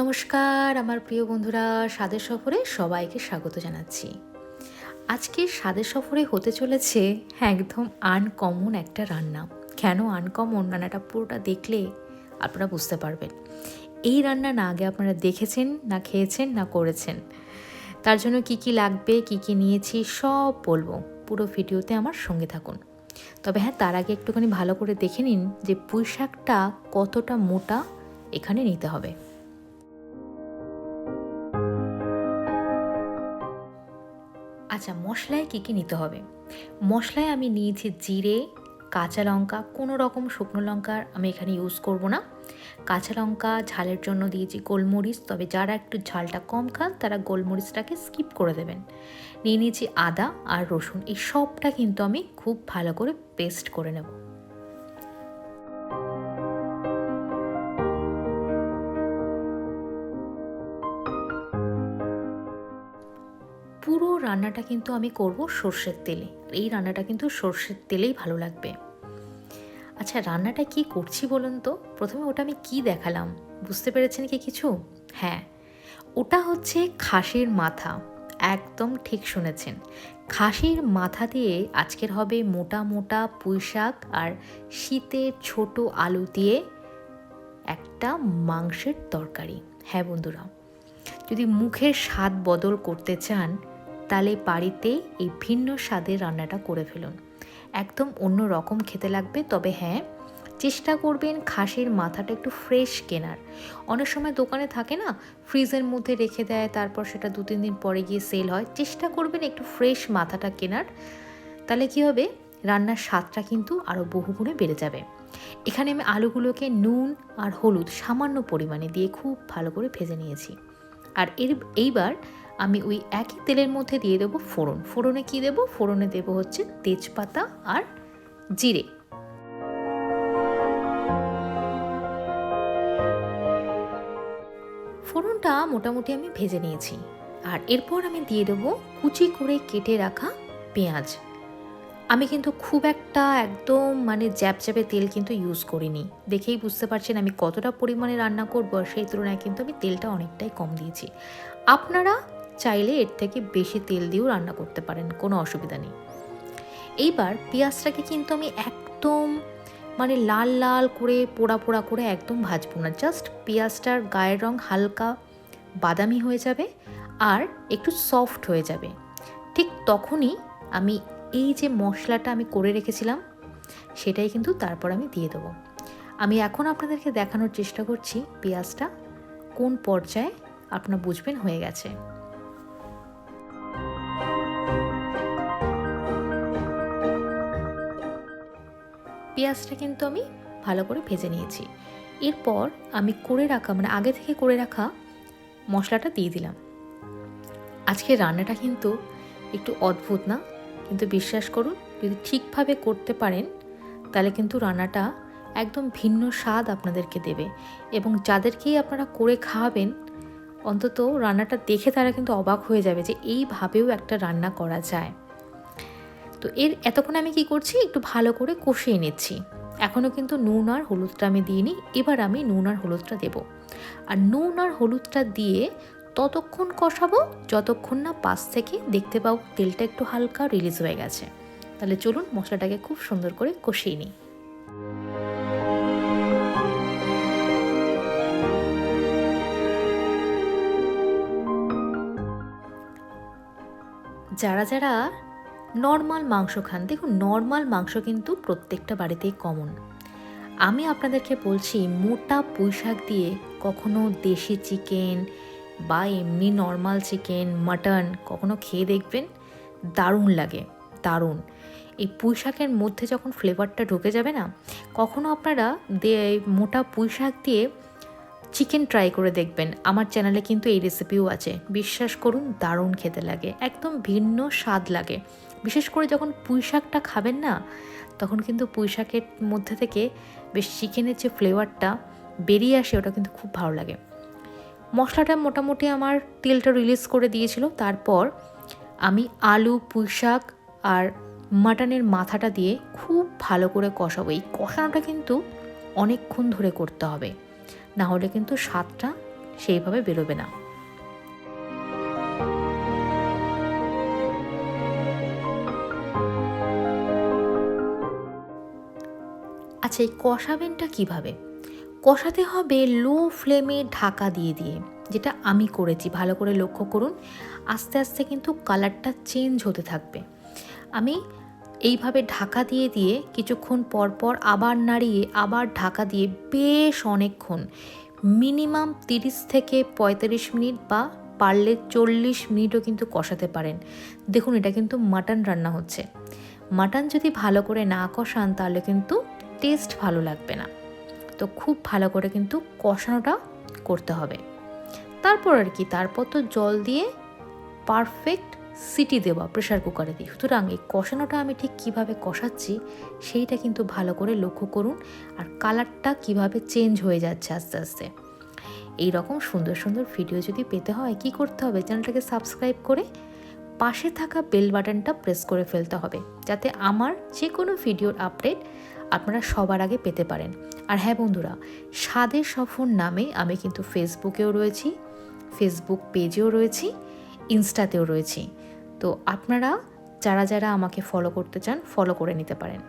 নমস্কার, আমার প্রিয় বন্ধুরা, স্বাদের সফরে সবাইকে স্বাগত জানাচ্ছি। আজকে স্বাদের সফরে হতে চলেছে একদম আনকমন একটা রান্না। কেন আনকমন রান্নাটা পুরোটা দেখলে আপনারা বুঝতে পারবেন। এই রান্না না আগে আপনারা দেখেছেন, না খেয়েছেন, না করেছেন। তার জন্য কি কি লাগবে, কি কি নিয়েছি, সব বলব। পুরো ভিডিওতে আমার সঙ্গে থাকুন। তবে হ্যাঁ তার আগে একটুখানি ভালো করে দেখে নিন যে পুঁই শাকটা কতটা মোটা এখানে নিতে হবে। আচ্ছা মশলায় কী কী নিতে হবে? মশলায় আমি নিয়েছি জিরে, কাঁচা লঙ্কা, কোনো রকম শুকনো লঙ্কা আমি এখানে ইউজ করব না। কাঁচা লঙ্কা ঝালের জন্য দিয়েছি গোলমরিচ, তবে যারা একটু ঝালটা কম খান, তারা গোলমরিচটাকে স্কিপ করে দেবেন। নিয়ে নিয়েছি আদা আর রসুন, এই সবটা কিন্তু আমি খুব ভালো করে পেস্ট করে নেব। রান্নাটা কিন্তু আমি করব সর্ষের তেলে। এই রান্নাটা কিন্তু সর্ষের তেলেই ভালো লাগবে। আচ্ছা রান্নাটা কি করছি বলুন তো? প্রথমে ওটা আমি কি দেখালাম? বুঝতে পেরেছেন কি কিছু? হ্যাঁ ওটা হচ্ছে খাসির মাথা। একদম ঠিক শুনেছেন। খাসির মাথা দিয়ে আজকের হবে মোটা মোটা পুঁই শাক আর শীতের ছোট আলু দিয়ে একটা মাংসের তরকারি। হ্যাঁ বন্ধুরা, যদি মুখের স্বাদ বদল করতে চান তাহলে বাড়িতে এই ভিন্ন স্বাদের রান্নাটা করে ফেলুন। একদম অন্য রকম খেতে লাগবে, তবে হ্যাঁ চেষ্টা করবেন খাসির মাথাটা একটু ফ্রেশ কেনার। অনেক সময় দোকানে থাকে না ফ্রিজের মধ্যে রেখে দেয়, তারপর সেটা দু, তিন দিন পরে গিয়ে সেল হয়। চেষ্টা করবেন একটু ফ্রেশ মাথাটা কেনার। তাহলে কি হবে? রান্নার স্বাদটা কিন্তু আরও বহুগুণে বেড়ে যাবে। এখানে আমি আলুগুলোকে নুন আর হলুদ সামান্য পরিমাণে দিয়ে খুব ভালো করে ভেজে নিয়েছি। আর এর, এইবার আমি ওই একই তেলের মধ্যে দিয়ে দেবো ফোড়ন। ফোড়নে কি দেবো? ফোড়নে দেবো হচ্ছে তেজপাতা আর জিরে। ফোড়নটা মোটামুটি আমি ভেজে নিয়েছি। আর এরপর আমি দিয়ে দেবো কুচি করে কেটে রাখা পেঁয়াজ। আমি কিন্তু খুব একটা একদম মানে জ্যাপজ্যাপে তেল কিন্তু ইউজ করিনি। দেখেই বুঝতে পারছেন আমি কতটা পরিমাণে রান্না করব সেই তুলনায় কিন্তু আমি তেলটা অনেকটাই কম দিয়েছি। আপনারা চাইলে এর থেকে বেশি তেল দিয়েও রান্না করতে পারেন, কোনো অসুবিধা নেই। এইবার পেঁয়াজটাকে কিন্তু আমি একদম মানে লাল লাল করে, পোড়া পোড়া করে একদম ভাজবো না। জাস্ট পেঁয়াজটার গায়ের রং হালকা বাদামি হয়ে যাবে আর একটু সফট হয়ে যাবে। ঠিক তখনই আমি এই যে মশলাটা আমি করে রেখেছিলাম, সেটাই কিন্তু তারপর আমি দিয়ে দেবো। আমি এখন আপনাদেরকে দেখানোর চেষ্টা করছি পেঁয়াজটা কোন পর্যায়ে, আপনার বুঝবেন, হয়ে গেছে। পেঁয়াজটা কিন্তু আমি ভালো করে ভেজে নিয়েছি। এরপর আমি করে রাখা মানে আগে থেকে করে রাখা মশলাটা দিয়ে দিলাম। আজকে রান্নাটা কিন্তু একটু অদ্ভুত না? কিন্তু বিশ্বাস করুন, যদি ঠিকভাবে করতে পারেন, তাহলে কিন্তু রান্নাটা একদম ভিন্ন স্বাদ আপনাদেরকে দেবে। এবং যাদেরকেই আপনারা করে খাওয়াবেন, অন্তত রান্নাটা দেখে তারা কিন্তু অবাক হয়ে যাবে যে এইভাবেও একটা রান্না করা যায়। তো এর এতক্ষণ আমি কি করছি? একটু ভালো করে কষিয়ে নিচ্ছি। এখনও কিন্তু নুন আর হলুদটা আমি দিইনি। এবার আমি নুন আর হলুদটা দেবো। আর নুন আর হলুদটা দিয়ে ততক্ষণ কষাবো, যতক্ষণ না পাশ থেকে দেখতে পাবো তেলটা একটু হালকা রিলিজ হয়ে গেছে। তাহলে চলুন মশলাটাকে খুব সুন্দর করে কষিয়ে নিই। যারা যারা নর্মাল মাংস খান। দেখুন, নর্মাল মাংস কিন্তু প্রত্যেকটা বাড়িতেই কমন আমি আপনাদেরকে বলছি, মোটা পুঁই শাক দিয়ে কখনো দেশি চিকেন বা এমনি নর্মাল চিকেন মাটন কখনো খেয়ে দেখবেন, দারুণ লাগে, দারুণ। এই পুঁই শাকের মধ্যে যখন ফ্লেভারটা ঢুকে যাবে না, কখনো আপনারা মোটা পুঁই শাক দিয়ে চিকেন ট্রাই করে দেখবেন। আমার চ্যানেলে কিন্তু এই রেসিপিও আছে। বিশ্বাস করুন, দারুণ খেতে লাগে। একদম ভিন্ন স্বাদ লাগে। বিশেষ করে যখন পুঁই শাকটা খাবেন না, তখন কিন্তু পুঁই শাকের মধ্যে থেকে বেশ চিকেনের যে ফ্লেভারটা বেরিয়ে আসে, ওটা কিন্তু খুব ভালো লাগে। মশলাটা মোটামুটি আমার তেলটা রিলিজ করে দিয়েছিল। তারপর আমি আলু, পুঁই শাক আর মাটনের মাথাটা দিয়ে খুব ভালো করে কষাবো। এই কষানোটা কিন্তু অনেকক্ষণ ধরে করতে হবে। না হলে কিন্তু স্বাদটা সেইভাবে বেরোবে না। আচ্ছা এই কষাবেনটা কীভাবে? কষাতে হবে লো ফ্লেমে ঢাকা দিয়ে দিয়ে, যেটা আমি করেছি। ভালো করে লক্ষ্য করুন, আস্তে আস্তে কিন্তু কালারটা চেঞ্জ হতে থাকবে। আমি এইভাবে ঢাকা দিয়ে দিয়ে কিছুক্ষণ পর পর আবার নাড়িয়ে, আবার ঢাকা দিয়ে বেশ অনেকক্ষণ, মিনিমাম তিরিশ থেকে পঁয়তাল্লিশ মিনিট বা পারলে চল্লিশ মিনিটও কিন্তু কষাতে পারেন। দেখুন, এটা কিন্তু মাটন রান্না হচ্ছে। মাটন যদি ভালো করে না কষান, তাহলে কিন্তু টেস্ট ভালো লাগবে না। তো খুব ভালো করে কিন্তু কষানোটা করতে হবে। তারপর আর কি, তারপর তো জল দিয়ে পারফেক্ট সিটি দেওয়া প্রেশার কুকারে দিই সুতরাং এই কষানোটা আমি ঠিক কীভাবে কষাচ্ছি, সেইটা কিন্তু ভালো করে লক্ষ্য করুন আর কালারটা কীভাবে চেঞ্জ হয়ে যাচ্ছে আস্তে আস্তে। এই রকম সুন্দর সুন্দর ভিডিও যদি পেতে হয়, কি করতে হবে? চ্যানেলটাকে সাবস্ক্রাইব করে পাশে থাকা বেল বাটনটা প্রেস করে ফেলতে হবে। যাতে আমার যে কোনো ভিডিওর আপডেট আপনারা সবার আগে পেতে পারেন। আর হ্যাঁ বন্ধুরা, স্বাদের সফর নামে আমি কিন্তু ফেসবুকেও রয়েছি ফেসবুক পেজেও রয়েছি ইনস্টাতেও রয়েছি। তো আপনারা, যারা যারা আমাকে ফলো করতে চান ফলো করে নিতে পারেন।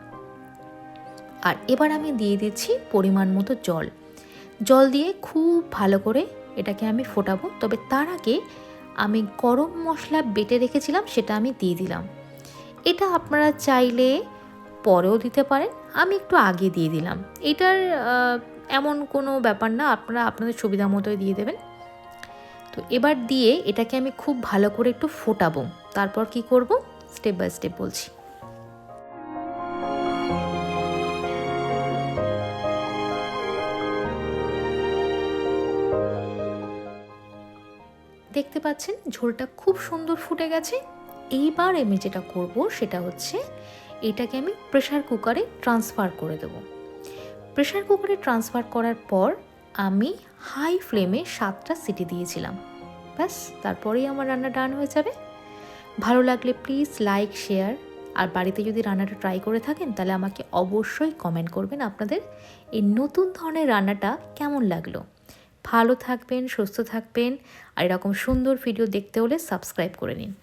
আর এবার আমি দিয়ে দিচ্ছি পরিমাণ মতো জল। জল দিয়ে খুব ভালো করে এটাকে আমি ফোটাবো, তবে তার আগে আমি গরম মশলা বেটে রেখেছিলাম, সেটা আমি দিয়ে দিলাম। এটা আপনারা চাইলে পরেও দিতে পারেন। আমি একটু আগে দিয়ে দিলাম। এটার এমন কোনো ব্যাপার না। আপনারা আপনাদের সুবিধা মতোই দিয়ে দেবেন। তো এবার দিয়ে এটাকে আমি খুব ভালো করে একটু ফোটাবো। তারপর কি করব? স্টেপ বাই স্টেপ বলছি। দেখতে পাচ্ছেন? ঝোলটা খুব সুন্দর ফুটে গেছে। এইবার আমি যেটা করব সেটা হচ্ছে এটাকে আমি প্রেশার কুকারে ট্রান্সফার করে দেবো। প্রেশার কুকারে ট্রান্সফার করার পর আমি হাই ফ্লেমে সাতটা সিটি দিয়েছিলাম। ব্যাস, তারপরেই আমার রান্না ডান হয়ে যাবে। ভালো লাগলে প্লিজ লাইক শেয়ার আর বাড়িতে যদি রান্নাটা ট্রাই করে থাকেন, তাহলে আমাকে অবশ্যই কমেন্ট করবেন আপনাদের এই নতুন ধরনের রান্নাটা কেমন লাগল। ভালো থাকবেন, সুস্থ থাকবেন, আর এরকম সুন্দর ভিডিও দেখতে হলে সাবস্ক্রাইব করে নিন।